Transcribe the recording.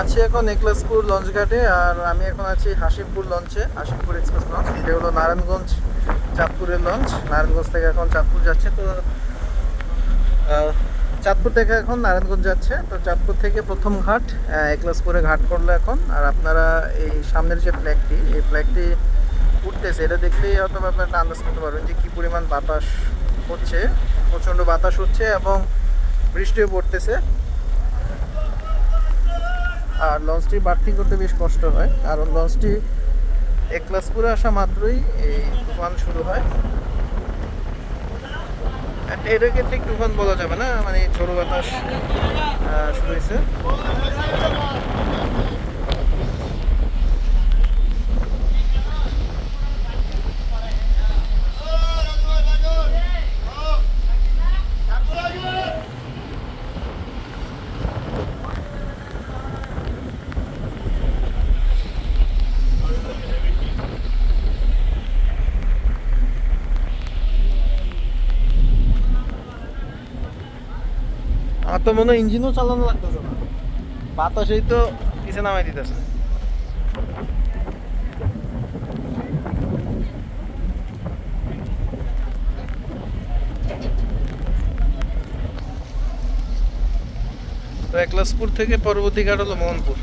আছি এখন নেকলেসপুর লঞ্চ ঘাটে আর আমি এখন আছি হাসিমপুর লঞ্চে হাসিমপুর এক্সপ্রেস লঞ্চ এটা হলো নারায়ণগঞ্জ চাঁদপুরের লঞ্চ। নারায়ণগঞ্জ থেকে এখন চাঁদপুর যাচ্ছে, তো চাঁদপুর থেকে এখন নারায়ণগঞ্জ যাচ্ছে। তো চাঁদপুর থেকে প্রথম ঘাট একলাসপুরে ঘাট করল এখন। আর আপনারা এই সামনের যে ফ্ল্যাগটি এই ফ্ল্যাগটি উঠতেছে, এটা দেখলেই হয়তো আপনারা আন্দাজ করতে পারবেন যে কী পরিমাণ বাতাস হচ্ছে। প্রচণ্ড বাতাস হচ্ছে এবং বৃষ্টিও পড়তেছে। আর লঞ্চটি বার্থিং করতে বেশ কষ্ট হয়। কারণ লঞ্চটি এক ক্লাস পুরো আসা মাত্রই এই তুফান শুরু হয়। এটা এটাকে ঠিক তুফান বলা যাবে না মানে ঝোড়ো বাতাস শুরু হয়েছে। আমার তো মনে হয় ইঞ্জিনও চালানো লাগতেছে না বাতাসেই তো পিছে নামাই দিতেছে। তো একলাসপুর থেকে পরবর্তী ঘাট হলো মোহনপুর।